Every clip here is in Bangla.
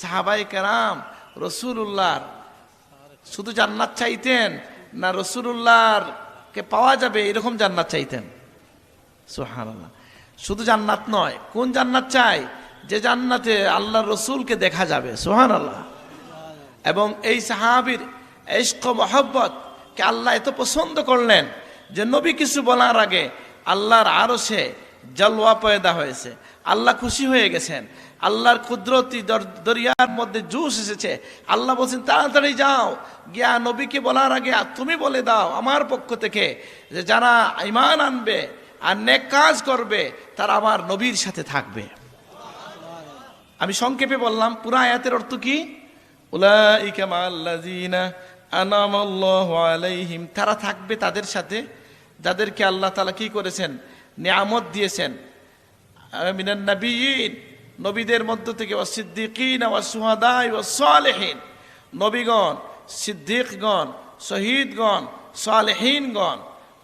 সাহাবাই কেরাম রসুল্লাহর শুধু জান্নাত চাইতেন না রসুল্লাহর কে পাওয়া যাবে এরকম জান্নাত চাইতেন? সুহানাল্লাহ শুধু জান্নাত নয়, কোন জান্নাত চাই? যে জান্নাতে আল্লাহ রসুলকে দেখা যাবে সুহান আল্লাহ এবং এই সাহাবির ইশক মহব্বত কে আল্লাহ এত পছন্দ করলেন যে নবী কিছু বলার আগে আল্লাহর আরও সে জলওয়া পয়দা হয়েছে। আল্লাহ খুশি হয়ে গেছেন। আল্লাহর কুদরতি দর- দরিয়ার মধ্যে জুস এসেছে। আল্লাহ বলছেন, তাড়াতাড়ি যাও। গিয়া নবীকে বলার আগে তুমি বলে দাও আমার পক্ষ থেকে যে যারা ইমান আনবে আর নেক কাজ করবে, তারা আমার নবীর সাথে থাকবে। আমি সংক্ষেপে বললাম, পুরা আয়াতের অর্থ কি? আলাইহিম। তারা থাকবে তাদের সাথে। যাদেরকে আল্লাহ তালা কি করেছেন? নিয়ামত দিয়েছেন। নবীদের মধ্য থেকে ওয়া সুহাদাই সালেহিন। নবীগণ, সিদ্দিকগণ, শহীদগণ, সালেহিনগণ।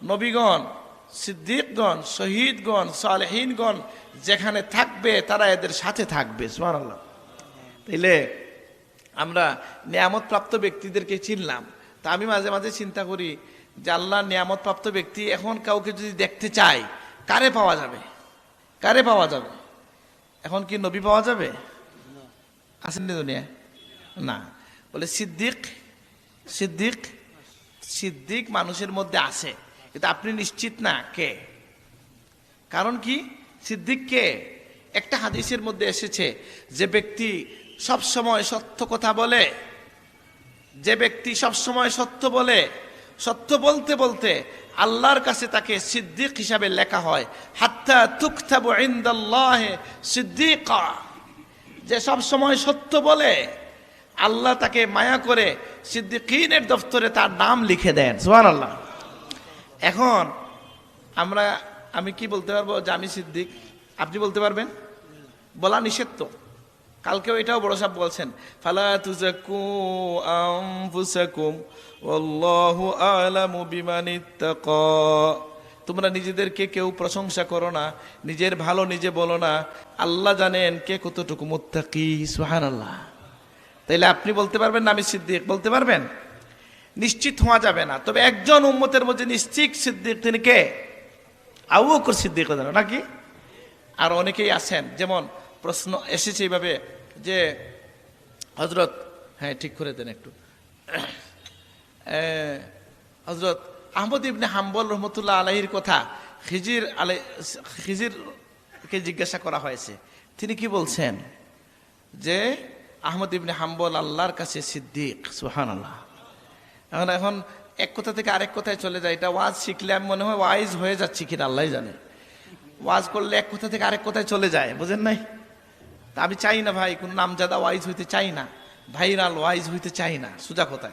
নবীগণ, সিদ্দিকগণ, শহীদগণ, সালেহিনগণ, যেখানে থাকবে তারা এদের সাথে থাকবে, সুবহানাল্লাহ। তাইলে আমরা নিয়ামত প্রাপ্ত ব্যক্তিদেরকে চিনলাম। তা আমি মাঝে মাঝে চিন্তা করি যে আল্লাহ নিয়ামত প্রাপ্ত ব্যক্তি এখন কাউকে যদি দেখতে চাই কারে পাওয়া যাবে? কারে পাওয়া যাবে? এখন কি নবী পাওয়া যাবে? আছেন নি দুনিয়া না। বলে সিদ্দিক সিদ্দিক সিদ্দিক মানুষের মধ্যে আছে। কিন্তু আপনি নিশ্চিত না কে? কারণ কি? সিদ্দিক কে? একটা হাদিসের মধ্যে এসেছে, যে ব্যক্তি সব সময় সত্য কথা বলে, যে ব্যক্তি সব সময় সত্য বলে, সত্য বলতে বলতে আল্লাহর কাছে তাকে সিদ্দিক হিসাবে লেখা হয় হাত্তা তুকতাবু ইনদাল্লাহে সিদ্দিকা। যে সব সময় সত্য বলে আল্লাহ তাকে মায়া করে সিদ্দিকিনের দফতরে তার নাম লিখে দেন। সোহান আল্লাহ এখন আমরা আমি কি বলতে পারব যে আমি সিদ্দিক? আপনি বলতে পারবেন? বলা নিষেধ তো কালকেও এটাও বড় সাহেব বলছেন, ফালা তোমরা নিজেদেরকে কেউ প্রশংসা করো না, নিজের ভালো নিজে বলো না। আল্লাহ জানেন কে কতটুকু মুত্তাকি, সুবহানাল্লাহ। তাইলে আপনি বলতে পারবেন না আমি সিদ্দিক, বলতে পারবেন? নিশ্চিত হওয়া যাবে না। তবে একজন উম্মতের মধ্যে নিশ্চিত সিদ্দিক তিনি কে? আবু সিদ্দিক নাকি? আর অনেকেই আছেন, যেমন প্রশ্ন এসেছে এইভাবে যে হজরত হ্যাঁ ঠিক করে দেন একটু। হজরত আহমদ ইবনে হাম্বল রহমতুল্লাহ আলাহির কথা খিজির আলাই, খিজিরকে জিজ্ঞাসা করা হয়েছে। তিনি কি বলছেন? যে, আহমদ ইবনে হাম্বল আল্লাহর কাছে সিদ্দিক সুহান আল্লাহ এখন এখন এক কথা থেকে আরেক কথায় চলে যায়। এটা ওয়াজ শিখলে আমি মনে হয় ওয়াইজ হয়ে যাচ্ছি কিনা আল্লাহ জানে। ওয়াজ করলে এক কথা থেকে আরেক কথায় চলে যায়, বুঝেন নাই? তা আমি চাই না ভাই কোনো নামজাদা ওয়াইজ হইতে চাই না। ভাইরাল ওয়াইজ হইতে চাই না সুজা কথায়।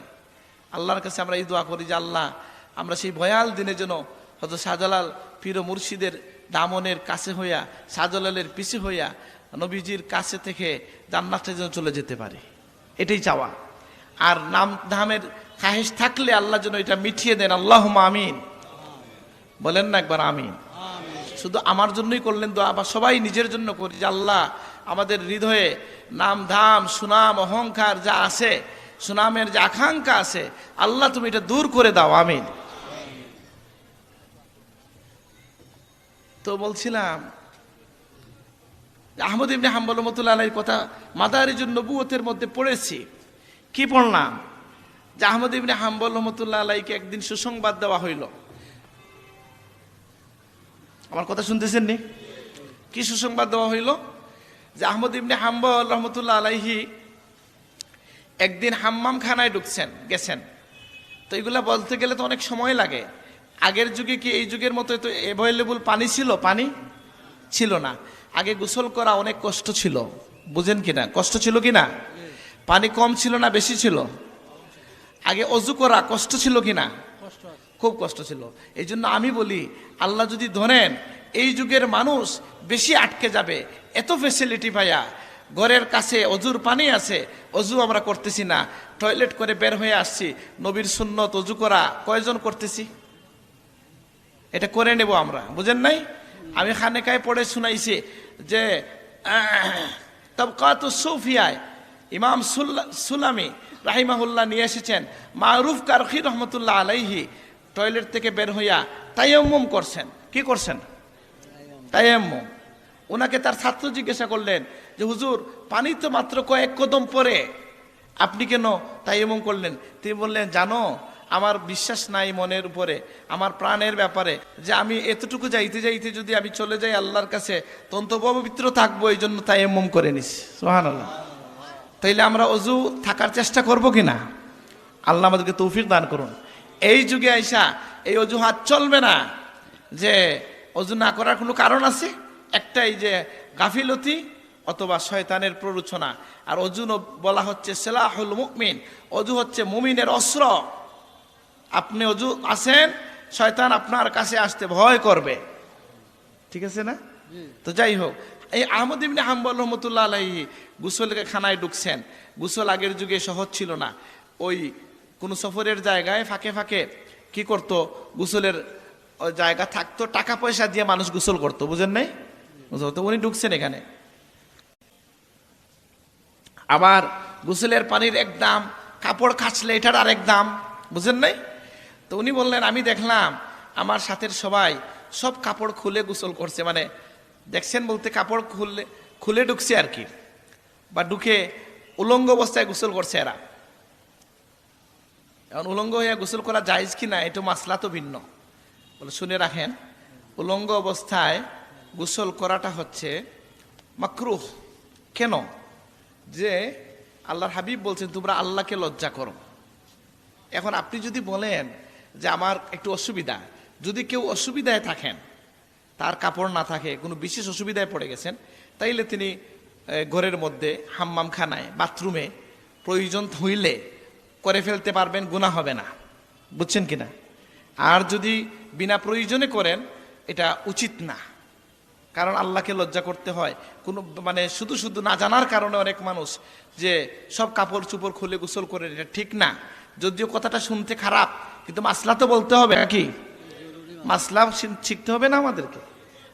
আল্লাহর কাছে আমরা এই দোয়া করি যে আল্লাহ আমরা সেই ভয়াল দিনের জন্য হয়তো শাহজালাল পীর মুর্শিদের দামনের কাছে হইয়া শাহজালালের পিছে হইয়া নবীজির কাছে থেকে জান্নাতের জন্য চলে যেতে পারি। এটাই চাওয়া। আর নাম ধামের খাহেশ থাকলে আল্লাহ যেন এটা মিঠিয়ে দেন। আল্লাহ আমিন। বলেন না একবার আমিন। শুধু আমার জন্যই করলেন দোয়া আবার সবাই নিজের জন্য করি যে আল্লাহ আমাদের হৃদয়ে নাম, ধাম, সুনাম, অহংকার যা আছে, সুনামের যে আকাঙ্ক্ষা আছে, আল্লাহ তুমি এটা দূর করে দাও, আমিন। তো বলছিলাম, আহমদ ইবনে হাম্বল রহমতুল্লাহ আলাইহির কথা মাদারিজুন নবুয়তের মধ্যে পড়েছি। কি পড়লাম? যে আহমদ ইবনে হাম্বল রহমতুল্লাহ আলাইকে একদিন সুসংবাদ দেওয়া হইল। আমার কথা শুনতেছেন নি? কি সুসংবাদ দেওয়া হইল? যে আহমদ ইবনে হাম্বল রহমতুল্লাহ আলাইহি একদিন হাম্মাম খানায় ঢুকছেন গেছেন। তো এগুলা বলতে গেলে তো অনেক সময় লাগে। আগের যুগে কি এই যুগের মতো তো অ্যাভেলেবল পানি ছিল? পানি ছিল না। আগে গোসল করা অনেক কষ্ট ছিল। বুঝেন কিনা? কষ্ট ছিল কি না পানি কম ছিল না বেশি ছিল? আগে অজু করা কষ্ট ছিল কিনা? খুব কষ্ট ছিল। এই জন্য আমি বলি আল্লাহ যদি ধরেন এই যুগের মানুষ বেশি আটকে যাবে এত ফেসিলিটি পাইয়া ঘরের কাছে অজুর পানি আছে, অজু আমরা করতেছি না। টয়লেট করে বের হয়ে আসছি, নবীর সুন্নত অজু করা কয়জন করতেছি? এটা করে নেব আমরা, বুঝেন নাই? আমি খানেকায় পড়ে শুনাইছি যে তবকাত সৌফিয়ায় ইমাম সুলামি রাহিমাহুল্লাহ নিয়ে এসেছেন, মারুফ কারখি রহমতুল্লাহ আলাইহি টয়লেট থেকে বের হইয়া তাইয়াম্মুম করছেন। কি করছেন? তাইয়াম্মুম ওনাকে তার ছাত্র জিজ্ঞাসা করলেন যে, হুজুর, পানি তো মাত্র কয়েক কদম পরে। আপনি কেন তাই এমন করলেন? তিনি বললেন, জানো, আমার বিশ্বাস নাই মনের উপরে, আমার প্রাণের ব্যাপারে যে আমি এতটুকু যাইতে যাইতে যদি আমি চলে যাই আল্লাহর কাছে তন্ত পবিত্র থাকব এই জন্য তাইয়াম্মুম করে নিস। সোহান আল্লাহ তাইলে আমরা অজু থাকার চেষ্টা করব কি না? আল্লাহ আমাদেরকে তৌফিক দান করুন। এই যুগে আইসা এই অজুহাত চলবে না যে অজু না করার কোনো কারণ আছে? একটাই যে গাফিলতি অথবা শয়তানের প্ররোচনা। আর অজু বলা হচ্ছে সেলাহুল মুকমিন অজু হচ্ছে মুমিনের অস্ত্র। আপনি অজু আসেন শয়তান আপনার কাছে আসতে ভয় করবে। ঠিক আছে না? তো যাই হোক এই আহমদ ইবনে হাম্বল রহমতুল্লাহ আলাইহি গুসলকে খানায় ঢুকছেন। গুসল আগের যুগে সহজ ছিল না। ওই কোনো সফরের জায়গায় ফাঁকে ফাঁকে কি করতো? গুসলের জায়গা থাকতো টাকা পয়সা দিয়ে মানুষ গোসল করতো বুঝেন নাই? তো উনি ঢুকছেন এখানে। আবার গোসলের পানির এক দাম, কাপড় কাচলে এটার আরেক দাম, বুঝেন নাই? তো উনি বললেন, আমি দেখলাম আমার সাথের সবাই সব কাপড় খুলে গোসল করছে। মানে দেখছেন বলতে কাপড় খুললে, খুলে ঢুকছে আর কি, বা ঢুকে উলঙ্গ অবস্থায় গোসল করছে এরা। এখন উলঙ্গ হয়ে গোসল করা যায়জ কি না? এটা মাসলা তো ভিন্ন। বলে, শুনে রাখেন, উলঙ্গ অবস্থায় গোসল করাটা হচ্ছে মাকরুহ। কেন? যে আল্লাহর হাবিব বলছেন, তোমরা আল্লাহকে লজ্জা করো। এখন আপনি যদি বলেন যে আমার একটু অসুবিধা, যদি কেউ অসুবিধায় থাকেন, তার কাপড় না থাকে, কোনো বিশেষ অসুবিধায় পড়ে গেছেন, তাইলে তিনি ঘরের মধ্যে হাম্মাম খানায় বাথরুমে প্রয়োজন হইলে করে ফেলতে পারবেন গুণা হবে না। বুঝছেন কি না আর যদি বিনা প্রয়োজনে করেন, এটা উচিত না। কারণ আল্লাহকে লজ্জা করতে হয়। কোনো মানে শুধু শুধু না জানার কারণে অনেক মানুষ যে সব কাপড় চুপড় খুলে গোসল করে এটা ঠিক না। যদিও কথাটা শুনতে খারাপ, কিন্তু মাসলা তো বলতে হবে নাকি? মাসলা শিখতে হবে না আমাদেরকে।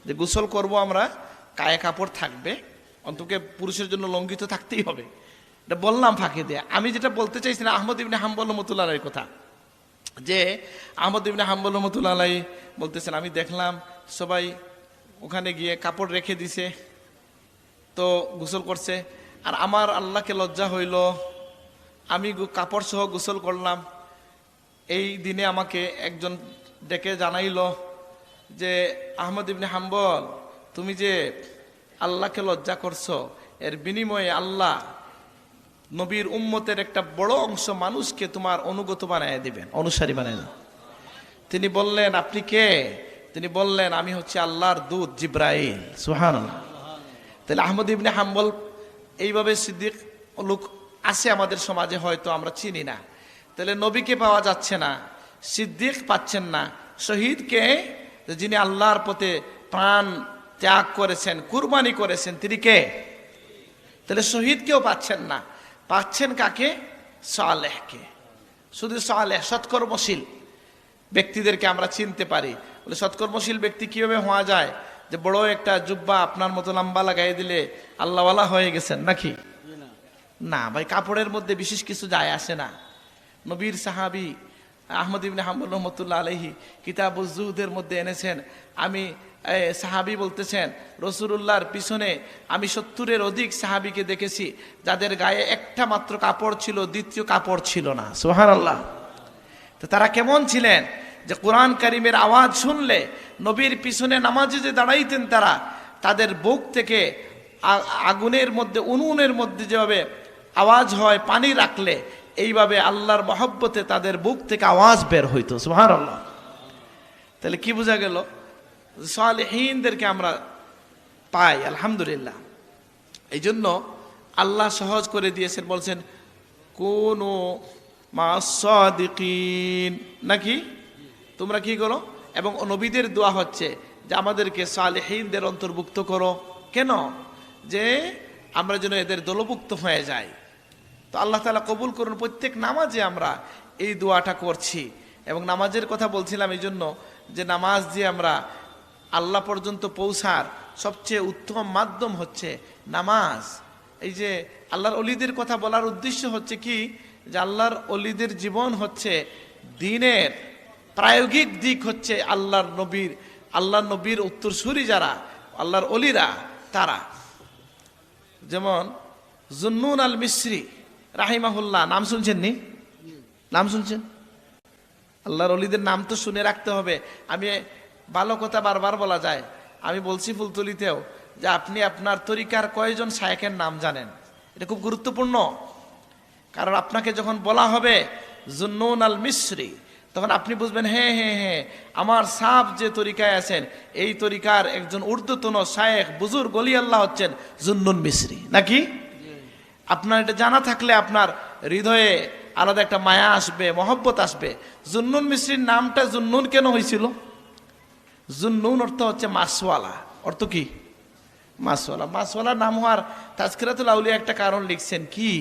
যে গোসল করব আমরা, কায়ে কাপড় থাকবে, অন্তকে পুরুষের জন্য লঙ্ঘিত থাকতেই হবে। এটা বললাম ফাঁকি দিয়ে। আমি যেটা বলতে চাইছিলাম, আহমদ ইবনে হাম্বল রহমতুল্লাহ কথা। যে আহমদ ইবনে হাম্বল রহমতুল্লাহ বলতেছেন, আমি দেখলাম সবাই ওখানে গিয়ে কাপড় রেখে দিছে, তো গোসল করছে। আর আমার আল্লাহকে লজ্জা হইল, আমি কাপড় সহ গোসল করলাম। এই দিনে আমাকে একজন ডেকে জানাইল যে, আহমদ ইবনে হাম্বল, তুমি যে আল্লাহকে লজ্জা করছ, এর বিনিময়ে আল্লাহ নবীর উম্মতের একটা বড় অংশ মানুষকে তোমার অনুগত বানায় দিবেন, অনুসারী বানায় তিনি বললেন, আপনি কে? তিনি বললেন, আমি হচ্ছে আল্লাহর দূত জিব্রাইল। সুহান তাহলে আহমদ ইবনে হাম্বল, এইভাবে সিদ্দিক লোক আছে আমাদের সমাজে, হয়তো আমরা চিনি না। তাহলে নবীকে পাওয়া যাচ্ছে না, সিদ্দিক পাচ্ছেন না। শহীদকে, যিনি আল্লাহর পথে প্রাণ ত্যাগ করেছেন, কুরবানি করেছেন, তিনি কে? তাহলে শহীদকেও পাচ্ছেন না। পাচ্ছেন কাকে? সালেহকে। শুধু সালেহ, সৎকর্মশীল ব্যক্তিদেরকে আমরা চিনতে পারি। বলে, সৎকর্মশীল ব্যক্তি কীভাবে হওয়া যায়? যে বড় একটা জুব্বা আপনার মতো লম্বা লাগাই দিলে আল্লাহওয়ালা হয়ে গেছেন নাকি? না ভাই, কাপড়ের মধ্যে বিশেষ কিছু যায় আসে না। নবীর সাহাবি আহমদ ইবনে হাম্বুল রহমতুল্লাহ আলহি কিতাবুল জুহুদের মধ্যে এনেছেন। আমি সাহাবি বলতেছেন, রসুলুল্লাহর পিছনে আমি সত্তরের অধিক সাহাবিকে দেখেছি, যাদের গায়ে একটা মাত্র কাপড় ছিল, দ্বিতীয় কাপড় ছিল না। সোহান আল্লাহ তো তারা কেমন ছিলেন? যে কোরআন করিমের আওয়াজ শুনলে নবীর পিছনে নামাজে যে দাঁড়াইতেন তারা, তাদের বুক থেকে আগুনের মধ্যে, উনুনের মধ্যে যেভাবে আওয়াজ হয়, পানি রাখলে, এইভাবে আল্লাহর মহব্বতে তাদের বুক থেকে আওয়াজ বের হইতো সুহার আল্লাহ তাহলে কি বোঝা গেল? সালেহীনদেরকে আমরা পাই, আলহামদুলিল্লাহ। এই জন্য আল্লাহ সহজ করে দিয়েছেন, বলছেন, কোন মাসাদিকিন নাকি? তোমরা কি করো? এবং নবীদের দোয়া হচ্ছে যে আমাদেরকে সালেহীনদের অন্তর্ভুক্ত করো। কেন? যে আমরা যেন এদের দলভুক্ত হয়ে যাই। তো আল্লাহ তালা কবুল করুন, প্রত্যেক নামাজে আমরা এই দোয়াটা করছি। এবং নামাজের কথা বলছিলাম এই জন্য যে নামাজ দিয়ে আমরা আল্লাহ পর্যন্ত পৌঁছার সবচেয়ে উত্তম মাধ্যম হচ্ছে নামাজ। এই যে আল্লাহর অলিদের কথা বলার উদ্দেশ্য হচ্ছে কি? যে আল্লাহর অলিদের জীবন হচ্ছে দিনের প্রায়োগিক দিক হচ্ছে আল্লাহর নবীর আল্লাহর নবীর উত্তরসূরি যারা, আল্লাহর অলিরা তারা। যেমন জুন্নুন আল মিশ্রি রাহিমাহুল্লাহ, নাম শুনছেন নি? নাম শুনছেন? আল্লাহর অলিদের নাম তো শুনে রাখতে হবে। আমি ভালো কথা বারবার বলা যায়। আমি বলছি ফুলতলিতেও যে আপনি আপনার তরিকার কয়জন শায়েকের নাম জানেন? এটা খুব গুরুত্বপূর্ণ। কারণ আপনাকে যখন বলা হবে জুন্নুন আল মিশ্রি তখন আপনি বুঝবেন হ্যাঁ হ্যাঁ হ্যাঁ আমার সাপ যে তরিকায় আছেন, এই তরিকার একজন উর্দুতন শায়েক বুজুর গলি আল্লাহ হচ্ছেন জুন্নুন মিশ্রি নাকি? আপনার এটা জানা থাকলে আপনার হৃদয়ে আলাদা একটা মায়া আসবে, মহব্বত আসবে। জুন্নুন মিশ্রির নামটা জুন্নুন কেন হয়েছিল জুন্নুন অর্থ হচ্ছে মাসওয়ালা অর্থ কি? মাসওয়ালা মাসওয়ালা নাম হওয়ার তাজকিরাতুল আউলিয়া একটা কারণ লিখছেন কি?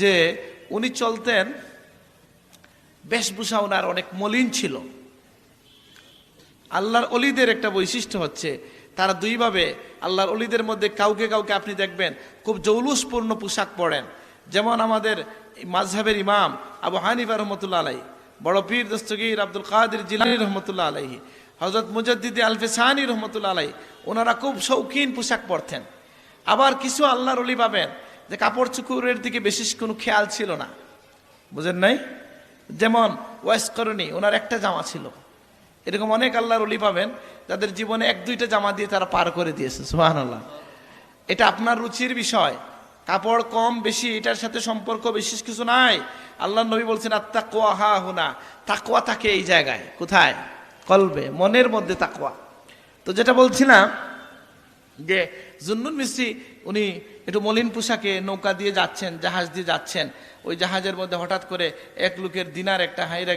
যে উনি চলতেন বেশভূষা ওনার অনেক মলিন ছিল। আল্লাহর অলিদের একটা বৈশিষ্ট্য হচ্ছে, তারা দুইভাবে, আল্লাহর অলিদের মধ্যে কাউকে কাউকে আপনি দেখবেন, খুব জৌলুসপূর্ণ পোশাক পরেন। যেমন আমাদের মাঝহাবের ইমাম আবু হানিফা রহমতুল্লাহ আলাই বড় পীর দস্তগীর আব্দুল কাদের জিলানি রহমতুল্লাহ আলাইহি হজরত মুজাদ্দিদি আলফেসানি রহমতুল্লাহ আলাই ওনারা খুব শৌখিন পোশাক পরতেন। আবার কিছু আল্লাহর অলি পাবেন, যে কাপড় চুকুরের দিকে বিশেষ কোনো খেয়াল ছিল না। বুঝেন নাই? যেমন ওয়াইস করণী, ওনার একটা জামা ছিল। এরকম অনেক আল্লাহর অলি পাবেন, যাদের জীবনে এক, দুইটা জামা দিয়ে তারা পার করে দিয়েছে সুহান আল্লাহ এটা আপনার রুচির বিষয়। কাপড় কম, বেশি, এটার সাথে সম্পর্ক বিশেষ কিছু নাই। আল্লাহ নবী বলছেন আত্মা কোয়া হা হুনা, তাকোয়া থাকে এই জায়গায়, কোথায়? কলবে, মনের মধ্যে তাকোয়া। তো যেটা বলছিলাম, যে জুন্নুন মিস্ত্রি উনি একটু মলিন পোশাকে নৌকা দিয়ে যাচ্ছেন, জাহাজ দিয়ে যাচ্ছেন। ওই জাহাজের মধ্যে হঠাৎ করে এক লোকের দিনার একটা হাইরা